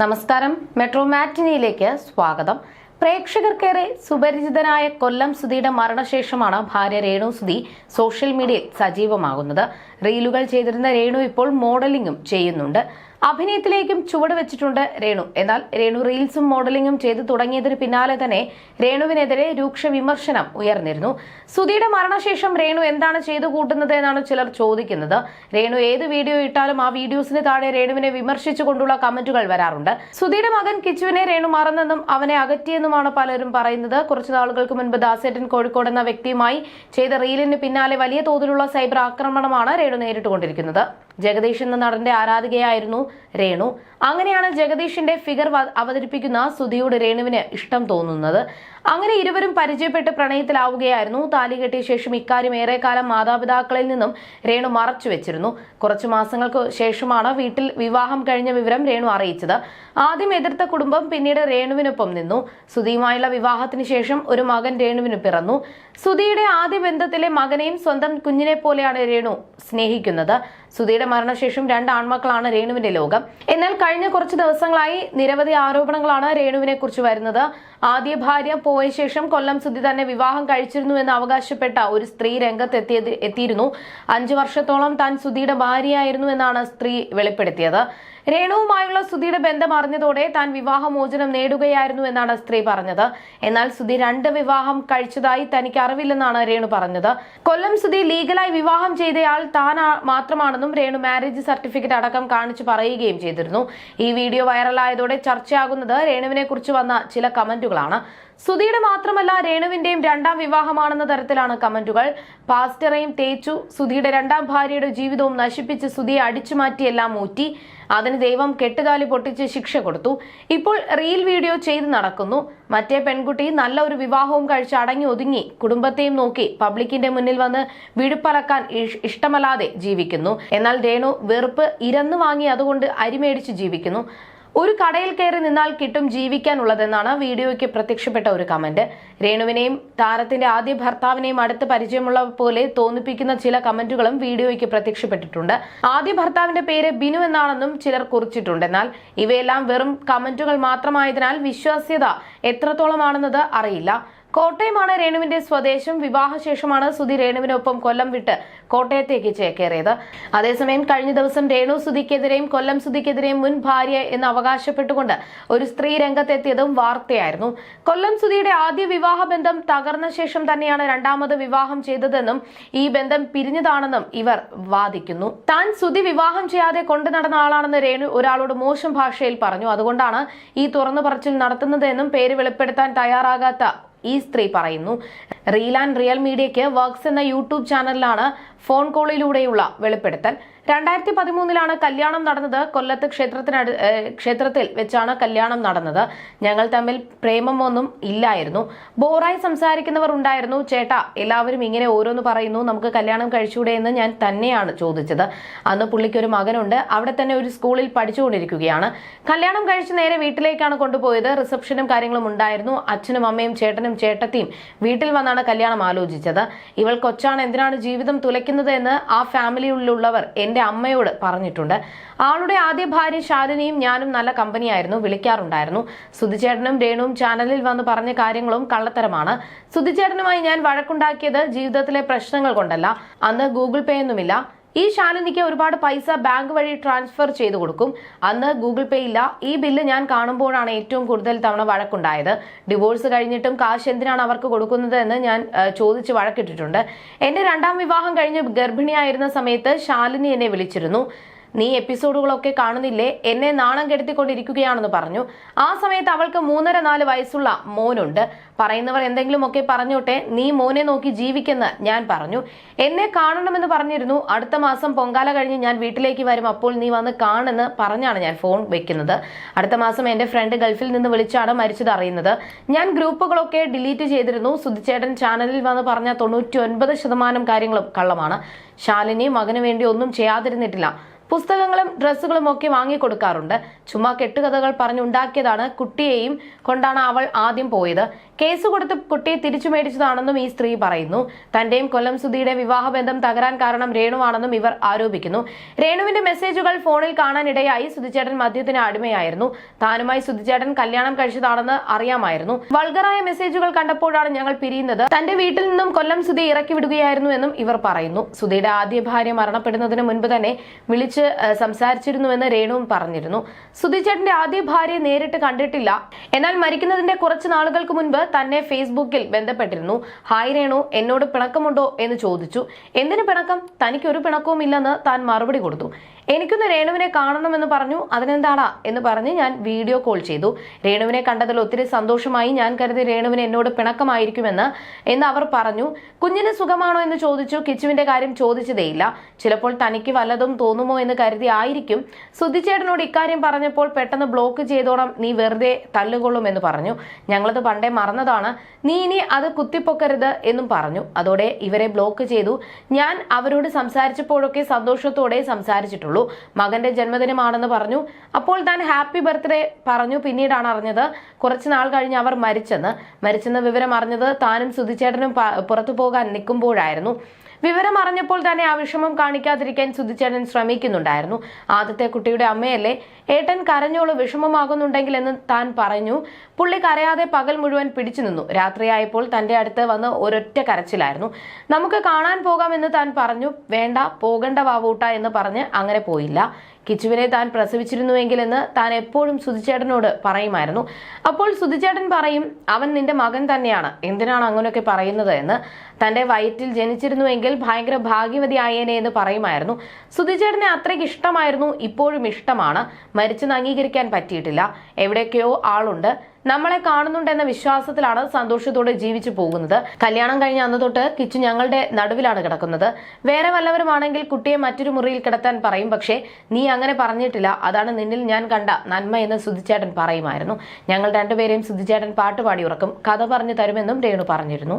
നമസ്കാരം. മെട്രോ മാറ്റിനിയിലേക്ക് സ്വാഗതം. പ്രേക്ഷകർക്കേറെ സുപരിചിതനായ കൊല്ലം സുധിയുടെ മരണശേഷമാണ് ഭാര്യ രേണു സുധി സോഷ്യൽ മീഡിയയിൽ സജീവമാകുന്നത്. റീലുകൾ ചെയ്തിരുന്ന രേണു ഇപ്പോൾ മോഡലിംഗും ചെയ്യുന്നുണ്ട്. അഭിനയത്തിലേക്കും ചുവട് വെച്ചിട്ടുണ്ട് രേണു. എന്നാൽ രേണു റീൽസും മോഡലിംഗും ചെയ്തു തുടങ്ങിയതിന് പിന്നാലെ തന്നെ രേണുവിനെതിരെ രൂക്ഷ വിമർശനം ഉയർന്നിരുന്നു. സുധിയുടെ മരണശേഷം രേണു എന്താണ് ചെയ്തു കൂട്ടുന്നത് എന്നാണ് ചിലർ ചോദിക്കുന്നത്. രേണു ഏത് വീഡിയോ ഇട്ടാലും ആ വീഡിയോസിന് താഴെ രേണുവിനെ വിമർശിച്ചുകൊണ്ടുള്ള കമന്റുകൾ വരാറുണ്ട്. സുധിയുടെ മകൻ കിച്ചുവിനെ രേണു മറന്നെന്നും അവനെ അകറ്റിയെന്നുമാണ് പലരും പറയുന്നത്. കുറച്ചു നാളുകൾക്ക് മുൻപ് ദാസേട്ടൻ കോഴിക്കോട് എന്ന വ്യക്തിയുമായി ചെയ്ത റീലിന് പിന്നാലെ വലിയ തോതിലുള്ള സൈബർ ആക്രമണമാണ് രേണു നേരിട്ടുകൊണ്ടിരിക്കുന്നത്. ജഗദീഷ് എന്ന നടന്റെ ആരാധികയായിരുന്നു രേണു. അങ്ങനെയാണ് ജഗദീഷിന്റെ ഫിഗർ അവതരിപ്പിക്കുന്ന സുധിയോട് രേണുവിന് ഇഷ്ടം തോന്നുന്നത്. അങ്ങനെ ഇരുവരും പരിചയപ്പെട്ട് പ്രണയത്തിലാവുകയായിരുന്നു. താലി കെട്ടിയ ശേഷം ഇക്കാര്യം ഏറെക്കാലം മാതാപിതാക്കളിൽ നിന്നും രേണു മറച്ചു വെച്ചിരുന്നു. കുറച്ചു മാസങ്ങൾക്ക് ശേഷമാണ് വീട്ടിൽ വിവാഹം കഴിഞ്ഞ വിവരം രേണു അറിയിച്ചത്. ആദ്യം എതിർത്ത കുടുംബം പിന്നീട് രേണുവിനൊപ്പം നിന്നു. സുധിയുമായുള്ള വിവാഹത്തിന് ശേഷം ഒരു മകൻ രേണുവിന് പിറന്നു. സുധിയുടെ ആദ്യ ബന്ധത്തിലെ മകനെയും സ്വന്തം കുഞ്ഞിനെ പോലെയാണ് രേണു സ്നേഹിക്കുന്നത്. സുധിയുടെ മരണശേഷം രണ്ട് ആൺമക്കളാണ് രേണുവിന്റെ ലോകം. എന്നാൽ കഴിഞ്ഞ കുറച്ച് ദിവസങ്ങളായി നിരവധി ആരോപണങ്ങളാണ് രേണുവിനെ കുറിച്ച് വരുന്നത്. ആദ്യ ഭാര്യ പോയ ശേഷം കൊല്ലം സുധി തന്നെ വിവാഹം കഴിച്ചിരുന്നു എന്ന് അവകാശപ്പെട്ട ഒരു സ്ത്രീ രംഗത്ത് എത്തിയത് എത്തിയിരുന്നു. അഞ്ചു വർഷത്തോളം താൻ സുധിയുടെ ഭാര്യയായിരുന്നു എന്നാണ് സ്ത്രീ വെളിപ്പെടുത്തിയത്. രേണുവുമായുള്ള സുധിയുടെ ബന്ധം അറിഞ്ഞതോടെ താൻ വിവാഹമോചനം നേടുകയായിരുന്നു എന്നാണ് സ്ത്രീ പറഞ്ഞത്. എന്നാൽ സുധി രണ്ട് വിവാഹം കഴിച്ചതായി തനിക്ക് അറിവില്ലെന്നാണ് രേണു പറഞ്ഞത്. കൊല്ലം സുധി ലീഗലായി വിവാഹം ചെയ്തയാൾ താൻ മാത്രമാണെന്നും രേണു മാരേജ് സർട്ടിഫിക്കറ്റ് അടക്കം കാണിച്ചു പറയുകയും ചെയ്തിരുന്നു. ഈ വീഡിയോ വൈറലായതോടെ ചർച്ചയാകുന്നത് രേണുവിനെ കുറിച്ച് വന്ന ചില കമന്റുകളാണ്. സുധിയുടെ മാത്രമല്ല രേണുവിന്റെയും രണ്ടാം വിവാഹമാണെന്ന തരത്തിലാണ് കമന്റുകൾ. പാസ്റ്ററേയും തേച്ചു. സുധിയുടെ രണ്ടാം ഭാര്യയുടെ ജീവിതവും നശിപ്പിച്ച് സുധിയെ അടിച്ചുമാറ്റിയെല്ലാം ഊറ്റി. അതിന് ദൈവം കെട്ടുകാലി പൊട്ടിച്ച് ശിക്ഷ കൊടുത്തു. ഇപ്പോൾ റീൽ വീഡിയോ ചെയ്ത് നടക്കുന്നു. മറ്റേ പെൺകുട്ടി നല്ല ഒരു വിവാഹവും കഴിച്ച് അടങ്ങി ഒതുങ്ങി. കുടുംബത്തെയും നോക്കി പബ്ലിക്കിന്റെ മുന്നിൽ വന്ന് വിടുപ്പലക്കാൻ ഇഷ്ടമല്ലാതെ ജീവിക്കുന്നു. എന്നാൽ രേണു വെറുപ്പ് ഇരന്നു വാങ്ങി അതുകൊണ്ട് അരിമേടിച്ച് ജീവിക്കുന്നു. ഒരു കടയിൽ കയറി നിന്നാൽ കിട്ടും ജീവിക്കാനുള്ളതെന്നാണ് വീഡിയോയ്ക്ക് പ്രത്യക്ഷപ്പെട്ട ഒരു കമന്റ്. രേണുവിനെയും താരത്തിന്റെ ആദ്യ ഭർത്താവിനെയും അടുത്ത് പരിചയമുള്ള പോലെ തോന്നിപ്പിക്കുന്ന ചില കമന്റുകളും വീഡിയോയ്ക്ക് പ്രത്യക്ഷപ്പെട്ടിട്ടുണ്ട്. ആദ്യ ഭർത്താവിന്റെ പേര് ബിനു എന്നാണെന്നും ചിലർ കുറിച്ചിട്ടുണ്ട്. എന്നാൽ ഇവയെല്ലാം വെറും കമന്റുകൾ മാത്രമായതിനാൽ വിശ്വാസ്യത എത്രത്തോളമാണെന്നത് അറിയില്ല. കോട്ടയമാണ് രേണുവിന്റെ സ്വദേശം. വിവാഹശേഷമാണ് സുധി രേണുവിനൊപ്പം കൊല്ലം വിട്ട് കോട്ടയത്തേക്ക് ചേക്കേറിയത് അതേസമയം കഴിഞ്ഞ ദിവസം രേണു സുധിക്കെതിരെയും കൊല്ലം സുധിക്കെതിരെയും മുൻ ഭാര്യ എന്ന് അവകാശപ്പെട്ടുകൊണ്ട് ഒരു സ്ത്രീ രംഗത്തെത്തിയതും വാർത്തയായിരുന്നു. കൊല്ലം സുധിയുടെ ആദ്യ വിവാഹ ബന്ധം തകർന്ന ശേഷം തന്നെയാണ് രണ്ടാമത് വിവാഹം ചെയ്തതെന്നും ഈ ബന്ധം പിരിഞ്ഞതാണെന്നും ഇവർ വാദിക്കുന്നു. താൻ സുധി വിവാഹം ചെയ്യാതെ കൊണ്ടു നടന്ന ആളാണെന്ന് രേണു ഒരാളോട് മോശം ഭാഷയിൽ പറഞ്ഞു. അതുകൊണ്ടാണ് ഈ തുറന്നു പറച്ചിൽ നടത്തുന്നതെന്നും പേര് വെളിപ്പെടുത്താൻ തയ്യാറാകാത്ത ഈ സ്ത്രീ പറയുന്നു. റീൽ ആൻഡ് റിയൽ മീഡിയയ്ക്ക് വർക്ക്സ് എന്ന യൂട്യൂബ് ചാനലിലാണ് ഫോൺ കോളിലൂടെയുള്ള വെളിപ്പെടുത്തൽ. രണ്ടായിരത്തി പതിമൂന്നിലാണ് കല്യാണം നടന്നത്. കൊല്ലത്ത് ക്ഷേത്രത്തിനടു ക്ഷേത്രത്തിൽ വെച്ചാണ് കല്യാണം നടന്നത്. ഞങ്ങൾ തമ്മിൽ പ്രേമമൊന്നും ഇല്ലായിരുന്നു. ബോറായി സംസാരിക്കുന്നവർ ഉണ്ടായിരുന്നു. ചേട്ടാ എല്ലാവരും ഇങ്ങനെ ഓരോന്ന് പറയുന്നു. നമുക്ക് കല്യാണം കഴിച്ചൂടെ എന്ന് ഞാൻ തന്നെയാണ് ചോദിച്ചത്. അന്ന് പുള്ളിക്ക് ഒരു മകനുണ്ട്. അവിടെ തന്നെ ഒരു സ്കൂളിൽ പഠിച്ചുകൊണ്ടിരിക്കുകയാണ്. കല്യാണം കഴിച്ച് നേരെ വീട്ടിലേക്കാണ് കൊണ്ടുപോയത്. റിസപ്ഷനും കാര്യങ്ങളും ഉണ്ടായിരുന്നു. അച്ഛനും അമ്മയും ചേട്ടനും ചേട്ടത്തിയും വീട്ടിൽ വന്നാണ് കല്യാണം ആലോചിച്ചത്. ഇവൾ കൊച്ചാണ് എന്തിനാണ് ജീവിതം തുലയ്ക്കുന്നത് എന്ന് ആ ഫാമിലിയിലുള്ളവർ എന്റെ അമ്മയോട് പറഞ്ഞിട്ടുണ്ട്. ആളുടെ ആദ്യ ഭാര്യ ശാലിനിയും ഞാനും നല്ല കമ്പനിയായിരുന്നു വിളിക്കാറുണ്ടായിരുന്നു. സുധിച്ചേട്ടനും രേണുവും ചാനലിൽ വന്ന് പറഞ്ഞ കാര്യങ്ങളും കള്ളത്തരമാണ്. സുധിച്ചേട്ടനുമായി ഞാൻ വഴക്കുണ്ടാക്കിയത് ജീവിതത്തിലെ പ്രശ്നങ്ങൾ കൊണ്ടല്ല. അന്ന് ഗൂഗിൾ പേ ഒന്നുമില്ല. ഈ ശാലിനിക്ക് ഒരുപാട് പൈസ ബാങ്ക് വഴി ട്രാൻസ്ഫർ ചെയ്തു കൊടുക്കും. അന്ന് ഗൂഗിൾ പേ ഇല്ല. ഈ ബില്ല് ഞാൻ കാണുമ്പോഴാണ് ഏറ്റവും കൂടുതൽ തവണ വഴക്കുണ്ടായത്. ഡിവോഴ്സ് കഴിഞ്ഞിട്ടും കാശ് എന്തിനാണ് അവർക്ക് കൊടുക്കുന്നത് എന്ന് ഞാൻ ചോദിച്ച് വഴക്കിട്ടിട്ടുണ്ട്. എന്റെ രണ്ടാം വിവാഹം കഴിഞ്ഞ് ഗർഭിണിയായിരുന്ന സമയത്ത് ശാലിനി എന്നെ വിളിച്ചിരുന്നു. നീ എപ്പിസോഡുകളൊക്കെ കാണുന്നില്ലേ? എന്നെ നാണം കെടുത്തിക്കൊണ്ടിരിക്കുകയാണെന്ന് പറഞ്ഞു. ആ സമയത്ത് അവൾക്ക് മൂന്നര നാല് വയസ്സുള്ള മോനുണ്ട്. പറയുന്നവർ എന്തെങ്കിലുമൊക്കെ പറഞ്ഞോട്ടെ? നീ മോനെ നോക്കി ജീവിക്കെന്ന് ഞാൻ പറഞ്ഞു. എന്നെ കാണണമെന്ന് പറഞ്ഞിരുന്നു. അടുത്ത മാസം പൊങ്കാല കഴിഞ്ഞ് ഞാൻ വീട്ടിലേക്ക് വരും. അപ്പോൾ നീ വന്ന് കാണെന്ന് പറഞ്ഞാണ് ഞാൻ ഫോൺ വെക്കുന്നത്. അടുത്ത മാസം എന്റെ ഫ്രണ്ട് ഗൾഫിൽ നിന്ന് വിളിച്ചാണ് മരിച്ചത് അറിയുന്നത്. ഞാൻ ഗ്രൂപ്പുകളൊക്കെ ഡിലീറ്റ് ചെയ്തിരുന്നു. സുധിച്ചേട്ടൻ ചാനലിൽ വന്ന് പറഞ്ഞ തൊണ്ണൂറ്റി ഒൻപത് ശതമാനം കാര്യങ്ങളും കള്ളമാണ്. ശാലിനി മകന് വേണ്ടി ഒന്നും ചെയ്യാതിരുന്നിട്ടില്ല. പുസ്തകങ്ങളും ഡ്രസ്സുകളും ഒക്കെ വാങ്ങിക്കൊടുക്കാറുണ്ട്. ചുമ്മാ കെട്ടുകഥകൾ പറഞ്ഞുണ്ടാക്കിയതാണ് കുട്ടിയെയും കൊണ്ടാണ് അവൾ ആദ്യം പോയത്. കേസ് കൊടുത്ത് കുട്ടിയെ തിരിച്ചു മേടിച്ചതാണെന്നും ഈ സ്ത്രീ പറയുന്നു. തന്റെയും കൊല്ലം സുധിയുടെ വിവാഹബന്ധം തകരാൻ കാരണം രേണുവാണെന്നും ഇവർ ആരോപിക്കുന്നു. രേണുവിന്റെ മെസ്സേജുകൾ ഫോണിൽ കാണാനിടയായി സുധിച്ചേട്ടൻ മദ്യത്തിന് അടിമയായിരുന്നു. താനുമായി സുധിച്ചേട്ടൻ കല്യാണം കഴിച്ചതാണെന്ന് അറിയാമായിരുന്നു. വൾഗറായ മെസ്സേജുകൾ കണ്ടപ്പോഴാണ് ഞങ്ങൾ പിരിയുന്നത്. തന്റെ വീട്ടിൽ നിന്നും കൊല്ലം സുധി ഇറക്കി വിടുകയായിരുന്നു എന്നും ഇവർ പറയുന്നു. സുധിയുടെ ആദ്യ ഭാര്യ മരണപ്പെടുന്നതിന് മുൻപ് തന്നെ വിളിച്ച് ഏഹ്, സംസാരിച്ചിരുന്നുവെന്ന് രേണുവും പറഞ്ഞിരുന്നു. സുധിച്ചേട്ടന്റെ ആദ്യ ഭാര്യയെ നേരിട്ട് കണ്ടിട്ടില്ല. എന്നാൽ മരിക്കുന്നതിന്റെ കുറച്ച് നാളുകൾക്ക് മുൻപ് തന്നെ ഫേസ്ബുക്കിൽ ബന്ധപ്പെട്ടിരുന്നു. ഹായ് രേണു എന്നോട് പിണക്കമുണ്ടോ? എന്ന് ചോദിച്ചു. എന്തിനു പിണക്കം? തനിക്ക് ഒരു പിണക്കവും ഇല്ലെന്ന് താൻ മറുപടി കൊടുത്തു. എനിക്കൊന്ന് രേണുവിനെ കാണണമെന്ന് പറഞ്ഞു. അതിനെന്താടാ? എന്ന് പറഞ്ഞ് ഞാൻ വീഡിയോ കോൾ ചെയ്തു. രേണുവിനെ കണ്ടതിൽ ഒത്തിരി സന്തോഷമായി. ഞാൻ കരുതി രേണുവിന് എന്നോട് പിണക്കമായിരിക്കുമെന്ന് എന്ന് അവർ പറഞ്ഞു. കുഞ്ഞിന് സുഖമാണോ? എന്ന് ചോദിച്ചു. കിച്ചുവിന്റെ കാര്യം ചോദിച്ചതേയില്ല. ചിലപ്പോൾ തനിക്ക് വല്ലതും തോന്നുമോ കരുതി ആയിരിക്കും. സുധിച്ചേട്ടനോട് ഇക്കാര്യം പറഞ്ഞപ്പോൾ പെട്ടെന്ന് ബ്ലോക്ക് ചെയ്തോണം. നീ വെറുതെ തല്ലുകൊള്ളും എന്ന് പറഞ്ഞു. ഞങ്ങളത് പണ്ടേ മറന്നതാണ്. നീ ഇനി അത് കുത്തിപ്പൊക്കരുത് എന്നും പറഞ്ഞു. അതോടെ ഇവരെ ബ്ലോക്ക് ചെയ്തു. ഞാൻ അവരോട് സംസാരിച്ചപ്പോഴൊക്കെ സന്തോഷത്തോടെ സംസാരിച്ചിട്ടുള്ളൂ. മകന്റെ ജന്മദിനമാണെന്ന് പറഞ്ഞു. അപ്പോൾ താൻ ഹാപ്പി ബർത്ത്ഡേ പറഞ്ഞു. പിന്നീടാണ് അറിഞ്ഞത് കുറച്ച് നാൾ കഴിഞ്ഞ് അവർ മരിച്ചെന്ന്. മരിച്ചെന്ന വിവരം അറിഞ്ഞത് താനും സുധിച്ചേട്ടനും പുറത്തു പോകാൻ നിൽക്കുമ്പോഴായിരുന്നു. വിവരം അറിഞ്ഞപ്പോൾ തന്നെ ആ വിഷമം കാണിക്കാതിരിക്കാൻ സുധിച്ചേട്ടൻ ശ്രമിക്കുന്നുണ്ടായിരുന്നു. ആദ്യത്തെ കുട്ടിയുടെ അമ്മയല്ലേ? ഏട്ടൻ കരഞ്ഞോളൂ വിഷമമാകുന്നുണ്ടെങ്കിൽ എന്ന് താൻ പറഞ്ഞു. പുള്ളി കരയാതെ പകൽ മുഴുവൻ പിടിച്ചു നിന്നു. രാത്രിയായപ്പോൾ തന്റെ അടുത്ത് വന്ന് ഒരൊറ്റ കരച്ചിലായിരുന്നു. നമുക്ക് കാണാൻ പോകാമെന്ന് താൻ പറഞ്ഞു. വേണ്ട പോകണ്ട വാവൂട്ട എന്ന് പറഞ്ഞ് അങ്ങനെ പോയില്ല. കിച്ചുവിനെ താൻ പ്രസവിച്ചിരുന്നുവെങ്കിൽ എന്ന് താൻ എപ്പോഴും സുധിച്ചേട്ടനോട് പറയുമായിരുന്നു. അപ്പോൾ സുധിച്ചേട്ടൻ പറയും അവൻ നിന്റെ മകൻ തന്നെയാണ്. എന്തിനാണ് അങ്ങനെയൊക്കെ പറയുന്നത്? എന്ന് തന്റെ വയറ്റിൽ ജനിച്ചിരുന്നുവെങ്കിൽ ഭയങ്കര ഭാഗ്യവതി ഭാഗ്യവതിയായേനെ എന്ന് പറയുമായിരുന്നു. സുധിച്ചേട്ടനെ അത്രയ്ക്ക് ഇഷ്ടമായിരുന്നു ഇപ്പോഴും ഇഷ്ടമാണ്. മരിച്ചെന്ന് അംഗീകരിക്കാൻ പറ്റിയിട്ടില്ല. എവിടെയൊക്കെയോ ആളുണ്ട്. നമ്മളെ കാണുന്നുണ്ടെന്ന വിശ്വാസത്തിലാണ് സന്തോഷത്തോടെ ജീവിച്ചു പോകുന്നത്. കല്യാണം കഴിഞ്ഞ അന്ന് തൊട്ട് കിച്ചു ഞങ്ങളുടെ നടുവിലാണ് കിടക്കുന്നത്. വേറെ വല്ലവരുമാണെങ്കിൽ കുട്ടിയെ മറ്റൊരു മുറിയിൽ കിടത്താൻ പറയും. പക്ഷേ നീ അങ്ങനെ പറഞ്ഞിട്ടില്ല. അതാണ് നിന്നിൽ ഞാൻ കണ്ട നന്മ എന്ന് സുധിച്ചേട്ടൻ പറയുമായിരുന്നു. ഞങ്ങൾ രണ്ടുപേരെയും സുധിച്ചേട്ടൻ പാട്ടുപാടി ഉറക്കും. കഥ പറഞ്ഞു തരുമെന്നും രേണു പറഞ്ഞിരുന്നു.